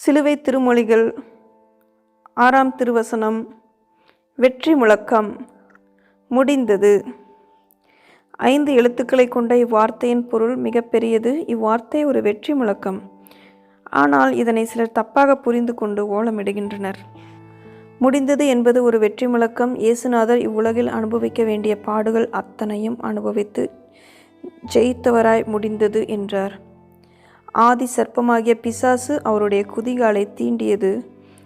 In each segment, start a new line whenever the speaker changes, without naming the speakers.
சிலுவை திருமொழிகள் ஆறாம் திருவசனம் வெற்றி முழக்கம் முடிந்தது. ஐந்து எழுத்துக்களை கொண்ட இவ்வார்த்தையின் பொருள் மிகப்பெரியது. இவ்வார்த்தை ஒரு வெற்றி முழக்கம். ஆனால் இதனை சிலர் தப்பாக புரிந்து கொண்டு ஓலமிடுகின்றனர். முடிந்தது என்பது ஒரு வெற்றி முழக்கம். இயேசுநாதர் இவ்வுலகில் அனுபவிக்க வேண்டிய பாடுகள் அத்தனையும் அனுபவித்து ஜெயித்தவராய் முடிந்தது என்றார். ஆதி சர்ப்பமாகிய பிசாசு அவருடைய குதிகாலை தீண்டியது.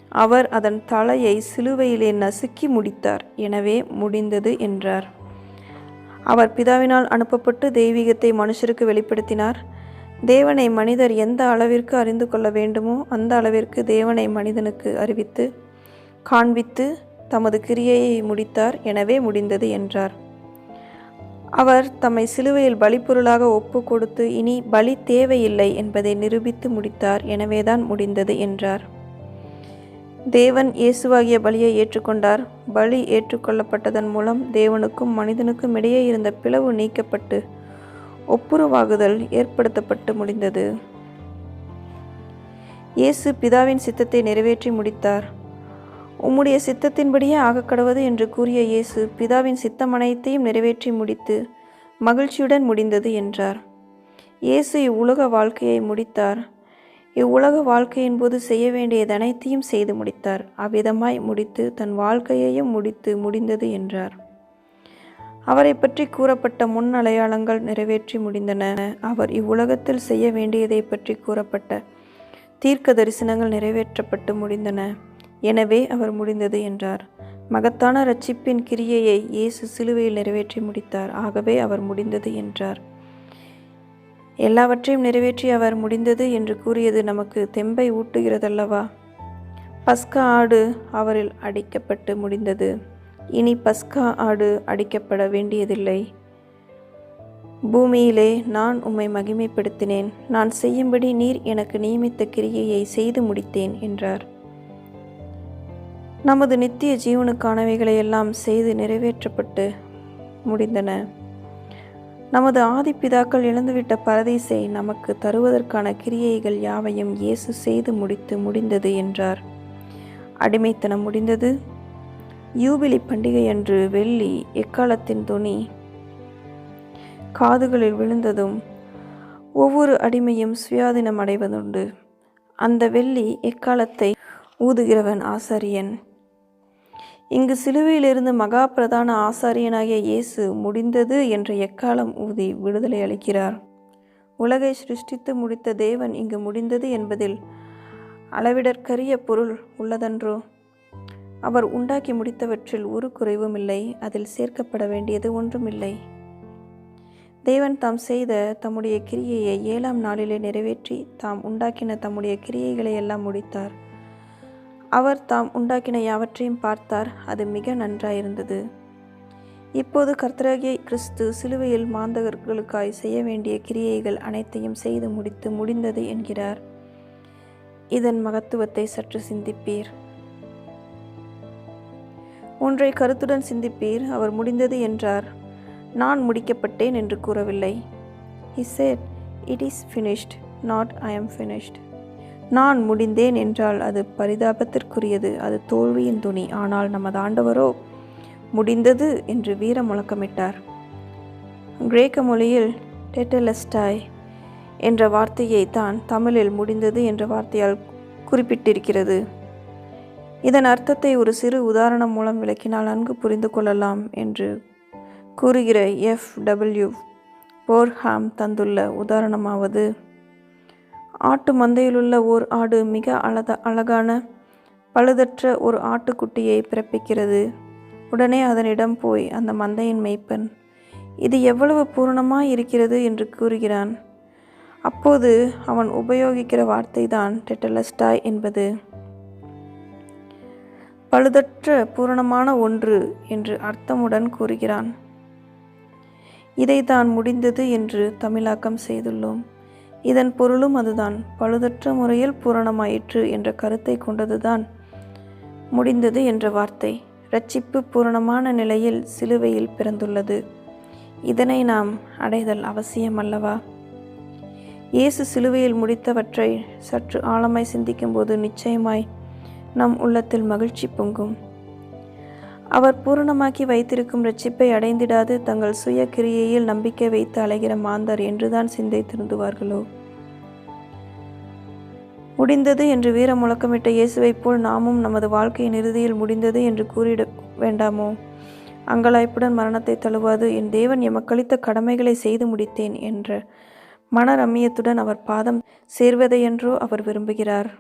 அவர் அதன் தலையை சிலுவையிலே நசுக்கி முடித்தார். எனவே முடிந்தது என்றார். அவர் பிதாவினால் அனுப்பப்பட்டு தெய்வீகத்தை மனுஷருக்கு வெளிப்படுத்தினார். தேவனை மனிதர் எந்த அளவிற்கு அறிந்து கொள்ள வேண்டுமோ அந்த அளவிற்கு தேவனை மனிதனுக்கு அறிவித்து காண்பித்து தமது கிரியையை முடித்தார். எனவே முடிந்தது என்றார். அவர் தம்மை சிலுவையில் பலிப்பொருளாக ஒப்பு கொடுத்து இனி பலி தேவையில்லை என்பதை நிரூபித்து முடித்தார். எனவேதான் முடிந்தது என்றார். தேவன் இயேசுவாகிய பலியை ஏற்றுக்கொண்டார். பலி ஏற்றுக்கொள்ளப்பட்டதன் மூலம் தேவனுக்கும் மனிதனுக்கும் இடையே இருந்த பிளவு நீக்கப்பட்டு ஒப்புரவாகுதல் ஏற்படுத்தப்பட்டு முடிந்தது. இயேசு பிதாவின் சித்தத்தை நிறைவேற்றி முடித்தார். உம்முடைய சித்தத்தின்படியே ஆகக்கடவது என்று கூறிய இயேசு பிதாவின் சித்தம் அனைத்தையும் நிறைவேற்றி முடித்து மகிழ்ச்சியுடன் முடிந்தது என்றார். இயேசு இவ்வுலக வாழ்க்கையை முடித்தார். இவ்வுலக வாழ்க்கையின் போது செய்ய வேண்டியது அனைத்தையும் செய்து முடித்தார். அவ்விதமாய் முடித்து தன் வாழ்க்கையையும் முடித்து முடிந்தது என்றார். அவரை பற்றி கூறப்பட்ட முன் அடையாளங்கள் நிறைவேற்றி முடிந்தன. அவர் இவ்வுலகத்தில் செய்ய வேண்டியதை பற்றி கூறப்பட்ட தீர்க்க தரிசனங்கள் நிறைவேற்றப்பட்டு முடிந்தன. எனவே அவர் முடிந்தது என்றார். மகத்தான ரட்சிப்பின் கிரியையை இயேசு சிலுவையில் நிறைவேற்றி முடித்தார். ஆகவே அவர் முடிந்தது என்றார். எல்லாவற்றையும் நிறைவேற்றி அவர் முடிந்தது என்று கூறியது நமக்கு தெம்பை ஊட்டுகிறதல்லவா? பஸ்கா ஆடு அவரில் அடிக்கப்பட்டு முடிந்தது. இனி பஸ்கா ஆடு அடிக்கப்பட வேண்டியதில்லை. பூமியிலே நான் உம்மை மகிமைப்படுத்தினேன். நான் செய்யும்படி நீர் எனக்கு நியமித்த கிரியையை செய்து முடித்தேன் என்றார். நமது நித்திய ஜீவனுக்கானவைகளை எல்லாம் செய்து நிறைவேற்றப்பட்டு முடிந்தன. நமது ஆதிப்பிதாக்கள் இழந்துவிட்ட பரதீசை நமக்கு தருவதற்கான கிரியைகள் யாவையும் இயேசு செய்து முடித்து முடிந்தது என்றார். அடிமைத்தனம் முடிந்தது. யூபிலி பண்டிகை அன்று வெள்ளி எக்காலத்தின் துணி காதுகளில் விழுந்ததும் ஒவ்வொரு அடிமையும் சுயாதீனம் அடைவதுண்டு அந்த வெள்ளி எக்காலத்தை ஊதுகிறவன் ஆசாரியன். இங்கு சிலுவையிலிருந்து மகா பிரதான ஆசாரியனாகிய இயேசு முடிந்தது என்ற எக்காலம் ஊதி விடுதலை அளிக்கிறார். உலகை சிருஷ்டித்து முடித்த தேவன் இங்கு முடிந்தது என்பதில் அளவிடற்கரிய பொருள் உள்ளதன்றோ? அவர் உண்டாக்கி முடித்தவற்றில் ஒரு குறைவும் இல்லை அதில் சேர்க்கப்பட வேண்டியது ஒன்றுமில்லை தேவன் தாம் செய்த தம்முடைய கிரியையை ஏழாம் நாளிலே நிறைவேற்றி தாம் உண்டாக்கின தம்முடைய கிரியைகளை எல்லாம் முடித்தார். அவர் தாம் உண்டாக்கின யாவற்றையும் பார்த்தார் அது மிக நன்றாயிருந்தது. இப்போது கர்த்தராகிய கிறிஸ்து சிலுவையில் மாந்தகர்களுக்காய் செய்ய வேண்டிய கிரியைகள் அனைத்தையும் செய்து முடித்து முடிந்தது என்கிறார். இதன் மகத்துவத்தை சற்று சிந்திப்பீர். ஒன்றை கருத்துடன் சிந்திப்பீர் அவர் முடிந்தது என்றார். நான் முடிக்கப்பட்டேன் என்று கூறவில்லை. He said it is finished not I am finished நான் முடிந்தேன் என்றால் அது பரிதாபத்திற்குரியது அது தோல்வியின் துணி. ஆனால் நமது ஆண்டவரோ முடிந்தது என்று வீர முழக்கமிட்டார். கிரேக்க மொழியில் டெட்டலஸ்டாய் என்ற வார்த்தையை தான் தமிழில் முடிந்தது என்ற வார்த்தையால் குறிப்பிட்டிருக்கிறது. இதன் அர்த்தத்தை ஒரு சிறு உதாரணம் மூலம் விளக்கினால் நன்கு புரிந்து கொள்ளலாம் என்று கூறுகிற எஃப். டபிள்யூ. போர்ஹாம் தந்துள்ள உதாரணமாவது ஆட்டு மந்தையிலுள்ள ஓர் ஆடு மிக அழத அழகான பழுதற்ற ஒரு ஆட்டுக்குட்டியை பிறப்பிக்கிறது. உடனே அதனிடம் போய் அந்த மந்தையின் மெய்ப்பன் இது எவ்வளவு பூரணமாய் இருக்கிறது? என்று கூறுகிறான். அப்போது அவன் உபயோகிக்கிற வார்த்தை தான் டெட்டலஸ்டாய் என்பது. பழுதற்ற பூரணமான ஒன்று என்று அர்த்தமுடன் கூறுகிறான். இதை தான் முடிந்தது என்று தமிழாக்கம் செய்துள்ளோம். இதன் பொருளும் அதுதான். பழுதற்ற முறையில் பூரணமாயிற்று என்ற கருத்தை கொண்டதுதான் முடிந்தது என்ற வார்த்தை. ரட்சிப்பு பூரணமான நிலையில் சிலுவையில் பிறந்துள்ளது. இதனை நாம் அடைதல் அவசியம் அல்லவா இயேசு சிலுவையில் முடித்தவற்றை சற்று ஆழமாய் சிந்திக்கும்போது நிச்சயமாய் நம் உள்ளத்தில் மகிழ்ச்சி பொங்கும். அவர் பூரணமாக்கி வைத்திருக்கும் ரட்சிப்பை அடைந்திடாது தங்கள் சுய கிரியையில் நம்பிக்கை வைத்து அலைகிற மாந்தர் என்றுதான் சிந்தை திருந்துவார்களோ? முடிந்தது என்று வீர முழக்கமிட்ட இயேசுவைப் போல் நாமும் நமது வாழ்க்கையின் இறுதியில் முடிந்தது என்று கூறிட வேண்டாமோ? அங்கலாய்ப்புடன் மரணத்தை தழுவாது என் தேவன் எமக்களித்த கடமைகளை செய்து முடித்தேன் என்ற மன ரம்மியத்துடன் அவர் பாதம் சேர்வதையென்றோ அவர் விரும்புகிறார்.